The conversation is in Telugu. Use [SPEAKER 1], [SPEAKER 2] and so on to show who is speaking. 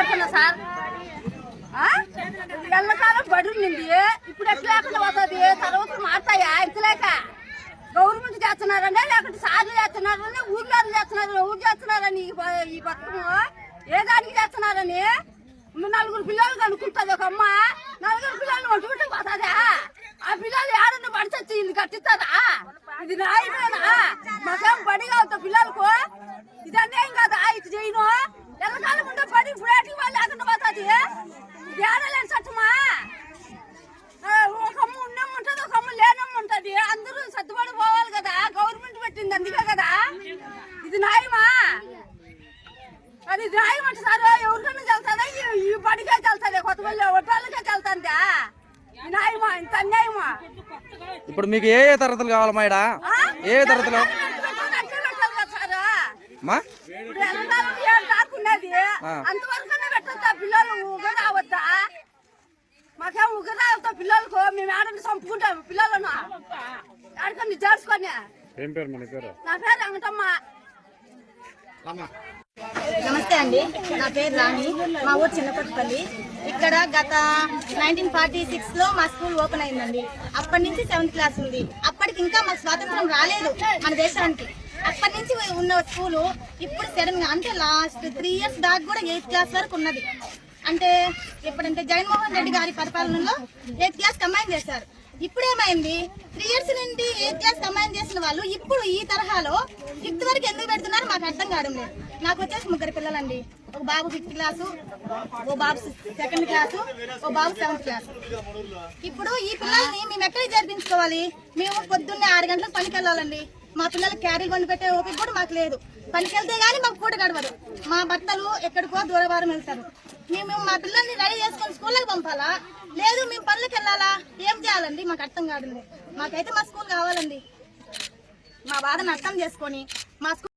[SPEAKER 1] మాట్లాడుతున్నా సార్? ఎల్లకాలం బడి ఇప్పుడు ఎట్లా లేకుండా పోతుంది? తర్వాత మారుతాయా? ఇంతలేక గవర్నమెంట్ చేస్తున్నారనే లేకుంటే సార్లు చేస్తున్నారని ఊర్లో చేస్తున్నారు ఊరు చేస్తున్నారని ఈ పథకము ఏ దానికి చేస్తున్నారని నలుగురు పిల్లలు కనుక్కుంటుంది. ఒక అమ్మ నలుగురు పిల్లలు ఒట్టుకుంటే పోతుందా? ఆ పిల్లలు ఏడన్నా పడిచొచ్చి ఇది కట్టిస్తుందా ఇది న్యాయమేనా? మగం బడిగా అవుతాం పిల్లలకు ఇది అన్యాయం కదా ఇది చేయను పడి ఫ్లాట్ వాళ్ళు లేకుండా పోతుంది చట్టమా ఆ, ఒక అమ్మ ఉన్నమ్మ ఉంటుంది ఒక అమ్మ లేనమ్మ ఉంటుంది. అందరూ సర్దుబడి పోవాలి కదా గవర్నమెంట్ పెట్టింది అందుకే కదా. ఇది న్యాయమా? అది న్యాయం అంటే సార్ ఎవరికైనా చల్తుందా ఈ- బడికే చల్తుంది కొత్తపల్లి ఒట్టాలకే చల్తుందా న్యాయమా? ఇంత అన్యాయమా?
[SPEAKER 2] ఇప్పుడు మీకు ఏ ఏ తరగతులు కావాలమ్మా
[SPEAKER 1] ఆ?
[SPEAKER 2] ఏ ఏ తరగతులు? మా ఆ.
[SPEAKER 1] అంతవరకనే పెట్టొద్దా? పిల్లలు ఉగ రావద్దా మాకేం ఉగ రావద్దా పిల్లలకు? మేము ఆడని చంపుకుంటాము పిల్లలను. ఆడుకొని చేర్చుకొని.
[SPEAKER 3] ఏం పేరు మన పేరు?
[SPEAKER 1] నా పేరు వెంకటమ్మ.
[SPEAKER 4] నమస్తే అండి. నా పేరు రాణి. మా ఊరు చిన్నపట్టుపల్లి. ఇక్కడ గత నైన్టీన్ ఫార్టీ సిక్స్లో మా స్కూల్ ఓపెన్ అయిందండి. అప్పటి నుంచి సెవెంత్ క్లాస్ ఉంది. అప్పటికి ఇంకా మాకు స్వాతంత్రం రాలేదు మన దేశానికి. అప్పటి నుంచి ఉన్న స్కూలు ఇప్పుడు సడన్గా అంటే లాస్ట్ త్రీ ఇయర్స్ దాకా కూడా ఎయిత్ క్లాస్ వరకు ఉన్నది. అంటే ఎప్పుడంటే జగన్మోహన్ రెడ్డి గారి పరిపాలనలో ఎయిత్ క్లాస్ కంబైన్ చేశారు. ఇప్పుడు ఏమైంది త్రీ ఇయర్స్ నుండి ఎయిత్ క్లాస్ కంబైన్ చేసిన వాళ్ళు ఇప్పుడు ఈ తరహాలో ఫిఫ్త్ వరకు ఎందుకు పెడుతున్నారు మాకు అర్థం కావడం లేదు. నాకు వచ్చేసి ముగ్గురు పిల్లలండి. ఒక బాబు ఫిఫ్త్ క్లాసు ఓ బాబు సెకండ్ క్లాసు ఓ బాబు సెవెంత్ క్లాస్ ఇప్పుడు ఈ పిల్లల్ని మేము ఎక్కడికి జరిపించుకోవాలి మేము పొద్దున్నే ఆరు గంటలకు పనికి వెళ్ళాలండి. మా పిల్లలు క్యారీలు కొని పెట్టే ఓపిక కూడా మాకు లేదు. పనికి వెళ్తే కానీ మాకు పూట గడవదు. మా భర్తలు ఎక్కడికో దూరవారం వెళ్తారు. మేము మా పిల్లల్ని రెడీ చేసుకొని స్కూల్కి పంపాలా? లేదు మేము పనులకు వెళ్ళాలా? ఏం చేయాలండి? మాకు అర్థం కాదండి మాకైతే మా స్కూల్ కావాలండి. మా బాధను అర్థం చేసుకొని మా స్కూల్